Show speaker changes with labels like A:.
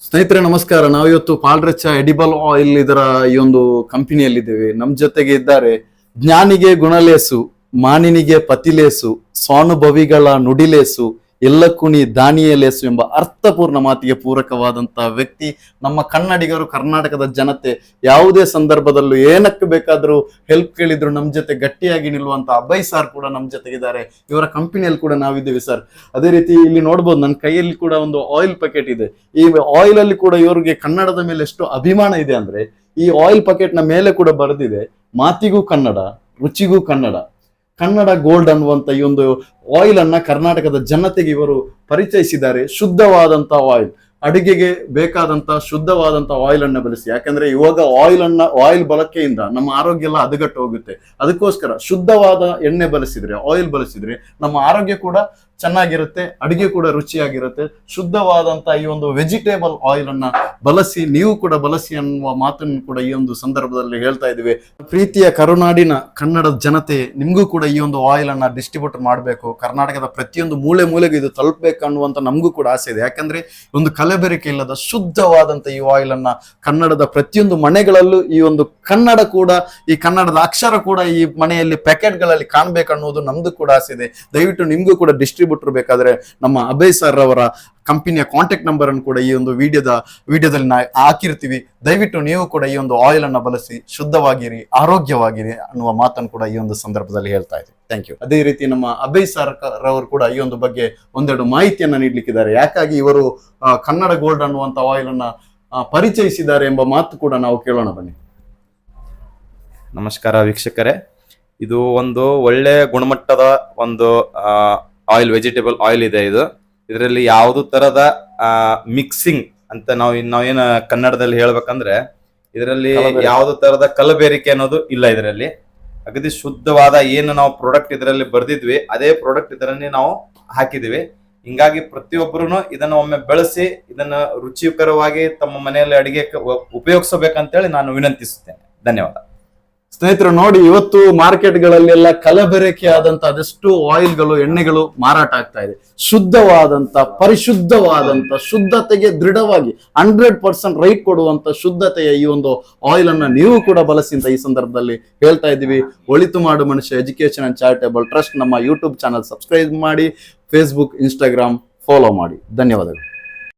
A: ಸ್ನೇಹಿತರೆ, ನಮಸ್ಕಾರ. ನಾವಿವತ್ತು ಪಾಲ್ರಚ್ಚ ಎಡಿಬಲ್ ಆಯಿಲ್ ಇದರ ಈ ಒಂದು ಕಂಪನಿಯಲ್ಲಿದ್ದೇವೆ. ನಮ್ಮ ಜೊತೆಗೆ ಇದ್ದಾರೆ ಜ್ಞಾನಿಗೆ ಗುಣಲೇಸು, ಮಾನಿನಿಗೆ ಪತಿಲೇಸು ಸ್ವಾನುಭವಿಗಳ ನುಡಿಲೇಸು ಎಲ್ಲಕ್ಕುಣಿ ದಾನಿಯ ಲೇಸು ಎಂಬ ಅರ್ಥಪೂರ್ಣ ಮಾತಿಗೆ ಪೂರಕವಾದಂತಹ ವ್ಯಕ್ತಿ, ನಮ್ಮ ಕನ್ನಡಿಗರು, ಕರ್ನಾಟಕದ ಜನತೆ ಯಾವುದೇ ಸಂದರ್ಭದಲ್ಲೂ ಏನಕ್ಕೆ ಬೇಕಾದರೂ ಹೆಲ್ಪ್ ಕೇಳಿದ್ರು ನಮ್ಮ ಜೊತೆ ಗಟ್ಟಿಯಾಗಿ ನಿಲ್ಲುವಂತ ಅಭಯ್ ಸರ್ ಕೂಡ ನಮ್ಮ ಜೊತೆಗಿದ್ದಾರೆ. ಇವರ ಕಂಪನಿಯಲ್ಲಿ ಕೂಡ ನಾವಿದ್ದೀವಿ ಸರ್ ಅದೇ ರೀತಿ ಇಲ್ಲಿ ನೋಡ್ಬೋದು, ನನ್ನ ಕೈಯಲ್ಲಿ ಕೂಡ ಒಂದು ಆಯಿಲ್ ಪ್ಯಾಕೆಟ್ ಇದೆ. ಈ ಆಯಿಲ್ ಅಲ್ಲಿ ಕೂಡ ಇವರಿಗೆ ಕನ್ನಡದ ಮೇಲೆ ಎಷ್ಟು ಅಭಿಮಾನ ಇದೆ ಅಂದ್ರೆ, ಈ ಆಯಿಲ್ ಪ್ಯಾಕೆಟ್ನ ಮೇಲೆ ಕೂಡ ಬರೆದಿದೆ, ಮಾತಿಗೂ ಕನ್ನಡ, ರುಚಿಗೂ ಕನ್ನಡ. ಕನ್ನಡ ಗೋಲ್ಡ್ ಅನ್ನುವಂಥ ಈ ಒಂದು ಆಯಿಲ್ ಕರ್ನಾಟಕದ ಜನತೆಗೆ ಇವರು ಪರಿಚಯಿಸಿದ್ದಾರೆ. ಶುದ್ಧವಾದಂಥ ಆಯಿಲ್ ಅಡಿಗೆಗೆ ಬೇಕಾದಂತ ಶುದ್ಧವಾದಂತ ಆಯಿಲ್ ಅನ್ನ ಬಳಸಿ. ಯಾಕಂದ್ರೆ ಇವಾಗ ಆಯಿಲ್ ಅನ್ನ ಆಯಿಲ್ ಬಳಕೆಯಿಂದ ನಮ್ಮ ಆರೋಗ್ಯ ಎಲ್ಲ ಹದಗಟ್ಟು ಹೋಗುತ್ತೆ. ಅದಕ್ಕೋಸ್ಕರ ಶುದ್ಧವಾದ ಎಣ್ಣೆ ಬಳಸಿದ್ರೆ ಆಯಿಲ್ ಬಳಸಿದ್ರೆ ನಮ್ಮ ಆರೋಗ್ಯ ಕೂಡ ಚೆನ್ನಾಗಿರುತ್ತೆ, ಅಡಿಗೆ ಕೂಡ ರುಚಿಯಾಗಿರುತ್ತೆ. ಶುದ್ಧವಾದಂತ ಈ ಒಂದು ವೆಜಿಟೇಬಲ್ ಆಯಿಲ್ ಅನ್ನ ಬಳಸಿ, ನೀವು ಕೂಡ ಬಳಸಿ ಅನ್ನುವ ಮಾತನ್ನು ಕೂಡ ಈ ಒಂದು ಸಂದರ್ಭದಲ್ಲಿ ಹೇಳ್ತಾ ಇದ್ದೀವಿ. ಪ್ರೀತಿಯ ಕರುನಾಡಿನ ಕನ್ನಡದ ಜನತೆ, ನಿಮಗೂ ಕೂಡ ಈ ಒಂದು ಆಯಿಲ್ ಅನ್ನ ಡಿಸ್ಟ್ರಿಬ್ಯೂಟ್ ಮಾಡಬೇಕು. ಕರ್ನಾಟಕದ ಪ್ರತಿಯೊಂದು ಮೂಲೆ ಮೂಲೆಗೂ ಇದು ತಲುಪಬೇಕು ಅನ್ನುವಂತ ನಮಗೂ ಕೂಡ ಆಸೆ ಇದೆ. ಯಾಕಂದ್ರೆ ಒಂದು ಕಲಬೆರಕೆ ಇಲ್ಲದ ಶುದ್ಧವಾದಂತ ಈ ಆಯಿಲ್ ಅನ್ನ ಕನ್ನಡದ ಪ್ರತಿಯೊಂದು ಮನೆಗಳಲ್ಲೂ ಈ ಒಂದು ಕನ್ನಡ ಕೂಡ, ಈ ಕನ್ನಡದ ಅಕ್ಷರ ಕೂಡ ಈ ಮನೆಯಲ್ಲಿ ಪ್ಯಾಕೆಟ್ಗಳಲ್ಲಿ ಕಾಣ್ಬೇಕನ್ನುವುದು ನಮ್ದು ಕೂಡ ಆಸೆ ಇದೆ. ದಯವಿಟ್ಟು ನಿಮ್ಗೂ ಕೂಡ ಡಿಸ್ಟ್ರಿಬ್ಯೂಟರ್ ಬೇಕಾದ್ರೆ ನಮ್ಮ ಅಭಯ್ ಸರ್ ಅವರ ಕಂಪನಿಯ ಕಾಂಟ್ಯಾಕ್ಟ್ ನಂಬರ್ ಅನ್ನು ಕೂಡ ಈ ಒಂದು ವಿಡಿಯೋದ ವಿಡಿಯೋದಲ್ಲಿ ನಾ ಹಾಕಿರ್ತೀವಿ. ದಯವಿಟ್ಟು ನೀವು ಕೂಡ ಈ ಒಂದು ಆಯಿಲ್ ಅನ್ನ ಬಳಸಿ ಶುದ್ಧವಾಗಿರಿ ಆರೋಗ್ಯವಾಗಿರಿ ಅನ್ನುವ ಮಾತನ್ನು ಕೂಡ ಈ ಒಂದು ಸಂದರ್ಭದಲ್ಲಿ ಹೇಳ್ತಾ ಇದೆ ಥ್ಯಾಂಕ್ ಯು ಅದೇ ರೀತಿ ನಮ್ಮ ಅಭಯ್ ಸರ್ ಅವರು ಕೂಡ ಈ ಒಂದು ಬಗ್ಗೆ ಒಂದೆರಡು ಮಾಹಿತಿಯನ್ನ ನೀಡಲಿಕ್ಕಿದ್ದಾರೆ. ಯಾಕಾಗಿ ಇವರು ಕನ್ನಡ ಗೋಲ್ಡ್ ಅನ್ನುವಂತ ಆಯಿಲ್ ಅನ್ನ ಪರಿಚಯಿಸಿದ್ದಾರೆ ಎಂಬ ಮಾತು ಕೂಡ ನಾವು ಕೇಳೋಣ ಬನ್ನಿ.
B: ನಮಸ್ಕಾರ ವೀಕ್ಷಕರೇ. ಇದು ಒಂದು ಒಳ್ಳೆ ಗುಣಮಟ್ಟದ ಒಂದು ಆಯಿಲ್ ವೆಜಿಟೇಬಲ್ ಆಯಿಲ್ ಇದೆ ಇದು. ಇದರಲ್ಲಿ ಯಾವುದು ತರದ ಮಿಕ್ಸಿಂಗ್ ಅಂತ ನಾವು ನಾವೇನು ಕನ್ನಡದಲ್ಲಿ ಹೇಳ್ಬೇಕಂದ್ರೆ ಇದರಲ್ಲಿ. ಯಾವುದು ತರದ ಕಲಬೇರಿಕೆ ಅನ್ನೋದು ಇಲ್ಲ ಇದರಲ್ಲಿ. ಅಗದಿ ಶುದ್ಧವಾದ ಏನು ನಾವು ಪ್ರಾಡಕ್ಟ್ ಇದರಲ್ಲಿ ಬರ್ದಿದ್ವಿ ಅದೇ ಪ್ರಾಡಕ್ಟ್ ಇದರಲ್ಲಿ ನಾವು ಹಾಕಿದ್ವಿ. ಹಿಂಗಾಗಿ ಪ್ರತಿಯೊಬ್ಬರು ಇದನ್ನ ಒಮ್ಮೆ ಬೆಳೆಸಿ ಇದನ್ನ ರುಚಿಕರವಾಗಿ ತಮ್ಮ ಮನೆಯಲ್ಲಿ ಅಡಿಗೆ ಉಪಯೋಗಿಸಬೇಕಂತೇಳಿ ನಾನು ವಿನಂತಿಸುತ್ತೇನೆ. ಧನ್ಯವಾದ.
A: ಸ್ನೇಹಿತರು, ನೋಡಿ, ಇವತ್ತು ಮಾರ್ಕೆಟ್ಗಳಲ್ಲೆಲ್ಲ ಕಲಬೆರಕೆ ಆದಂತ ಅದೆಷ್ಟು ಆಯಿಲ್ಗಳು, ಎಣ್ಣೆಗಳು ಮಾರಾಟ ಆಗ್ತಾ ಇದೆ. ಶುದ್ಧವಾದಂತ, ಪರಿಶುದ್ಧವಾದಂತ, ಶುದ್ಧತೆಗೆ ದೃಢವಾಗಿ ಹಂಡ್ರೆಡ್ ಪರ್ಸೆಂಟ್ ರೈಟ್ ಕೊಡುವಂತ ಶುದ್ಧತೆಯ ಈ ಒಂದು ಆಯಿಲ್ ಅನ್ನ ನೀವು ಕೂಡ ಬಳಸಿ ಅಂತ ಈ ಸಂದರ್ಭದಲ್ಲಿ ಹೇಳ್ತಾ ಇದ್ದೀವಿ. ಒಳಿತು ಮಾಡು ಮನುಷ್ಯ ಎಜುಕೇಶನ್ ಅಂಡ್ ಚಾರಿಟೇಬಲ್ ಟ್ರಸ್ಟ್ ನಮ್ಮ ಯೂಟ್ಯೂಬ್ ಚಾನಲ್ ಸಬ್ಸ್ಕ್ರೈಬ್ ಮಾಡಿ ಫೇಸ್ಬುಕ್ ಇನ್ಸ್ಟಾಗ್ರಾಮ್ ಫಾಲೋ ಮಾಡಿ. ಧನ್ಯವಾದಗಳು.